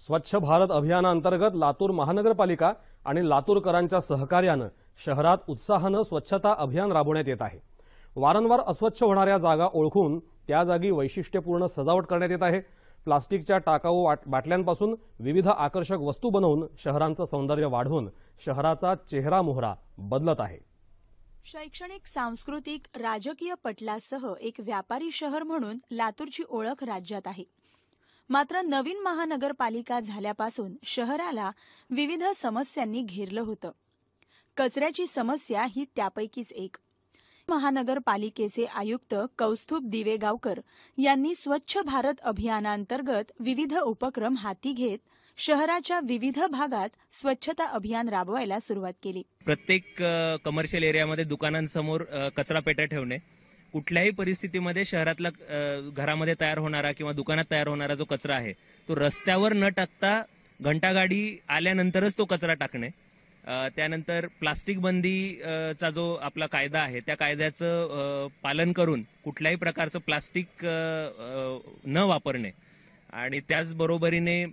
स्वच्छ भारत अभियानांतर्गत लातूर महानगरपालिका आणि लातूरकरांच्या सहकार्यानं शहरात उत्साहानं स्वच्छता अभियान राबवण्यात येत आहे. वारंवार अस्वच्छ होणाऱ्या जागा ओळखून त्या जागी वैशिष्ट्यपूर्ण सजावट करण्यात येत आहे. प्लास्टिकच्या टाकाऊ वाट- बाटल्यांपासून विविध आकर्षक वस्तू बनवून शहरांचं सौंदर्य वाढवून शहराचा चेहरा मोहरा बदलत आहे. शैक्षणिक सांस्कृतिक राजकीय पटलासह एक व्यापारी शहर म्हणून लातूरची ओळख राज्यात आहे. मात्र नवीन महानगरपालिका झाल्यापासून शहराला विविध समस्यांनी घेरलं होतं. कचऱ्याची समस्या ही त्यापैकीच एक. महानगरपालिकेचे आयुक्त कौस्तुभ दिवेगावकर यांनी स्वच्छ भारत अभियानांतर्गत विविध उपक्रम हाती घेत शहराच्या विविध भागात स्वच्छता अभियान राबवायला सुरुवात केली. प्रत्येक कमर्शियल एरियामध्ये दुकानांसमोर कचरा पेट्या ठेवणे कुठल्याही परिस्थितीमध्ये शहरातला घरामध्ये तयार होणारा किंवा दुकानात तयार होणारा जो कचरा आहे तो रस्त्यावर न टाकता घंटागाडी आल्यानंतरच तो कचरा टाकणे. त्यानंतर प्लास्टिक बंदी चा जो आपला कायदा आहे त्या कायद्याचं पालन करून कुठल्याही प्रकारचं प्लास्टिक न वापरणे. आणि त्याचबरोबरीने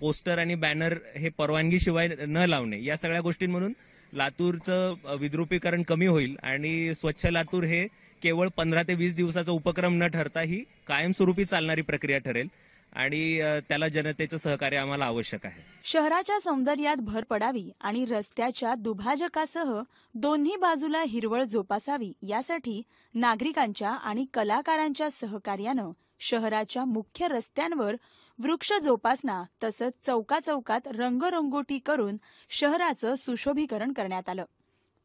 पोस्टर आणि बॅनर हे परवानगीशिवाय न लावणे या सगळ्या गोष्टींमधून लातूरचं विद्रुपीकरण कमी होईल आणि स्वच्छ लातूर हे केवळ पंधरा ते वीस दिवसाचा उपक्रम न ठरता ही कायमस्वरूपी चालणारी प्रक्रिया ठरेल आणि त्याला जनतेचं सहकार्य आम्हाला आवश्यक आहे. शहराच्या सौंदर्यात भर पडावी आणि रस्त्याच्या दुभाजकासह दोन्ही बाजूला हिरवळ जोपासावी यासाठी नागरिकांच्या आणि कलाकारांच्या सहकार्यानं शहराच्या मुख्य रस्त्यांवर वृक्ष जोपासना तसंच चौका चौकात रंगरंगोटी करून शहराचं सुशोभीकरण करण्यात आलं.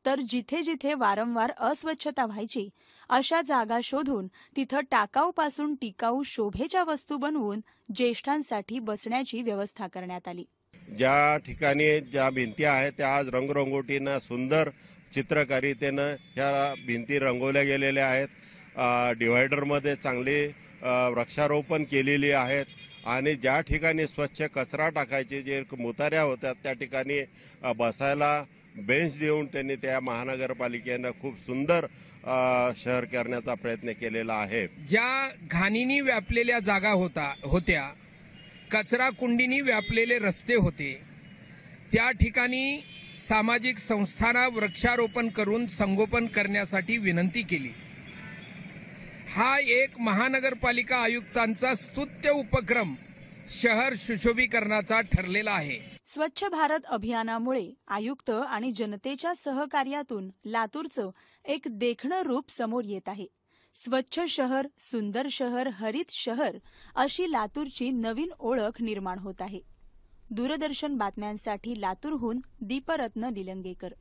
तर जिथे जिथे वारंवार अस्वच्छता व्हायची अशा जागा शोधून तिथं टाकाऊपासून टिकाऊ शोभेच्या वस्तू बनवून ज्येष्ठांसाठी बसण्याची व्यवस्था करण्यात आली. ज्या ठिकाणी ज्या भिंती आहेत त्या आज रंगरंगोटीनं सुंदर चित्रकारितेनं ह्या भिंती रंगवल्या गेलेल्या आहेत. डिव्हायडरमध्ये चांगली वृक्षारोपण केलेली आहेत आणि ज्या ठिकाणी स्वच्छ कचरा टाकायचे जे मुताऱ्या होत्या त्या ठिकाणी बसायला बेंच देऊन त्यांनी त्या महानगरपालिकेनं खूप सुंदर शहर करण्याचा प्रयत्न केलेला आहे. ज्या घाणीनी व्यापलेल्या जागा होता होत्या कचरा कुंडीनी व्यापलेले रस्ते होते त्या ठिकाणी सामाजिक संस्थांना वृक्षारोपण करून संगोपन करण्यासाठी विनंती केली. हा एक महानगरपालिका आयुक्तांचा स्तुत्य उपक्रम शहर सुशोभीकरणाचा ठरलेला आहे. स्वच्छ भारत अभियानामुळे आयुक्त आणि जनतेच्या सहकार्यातून लातूरचं एक देखणं रूप समोर येत आहे. स्वच्छ शहर सुंदर शहर हरित शहर अशी लातूरची नवीन ओळख निर्माण होत आहे. दूरदर्शन बातम्यांसाठी लातूरहून दीपरत्न निलंगेकर.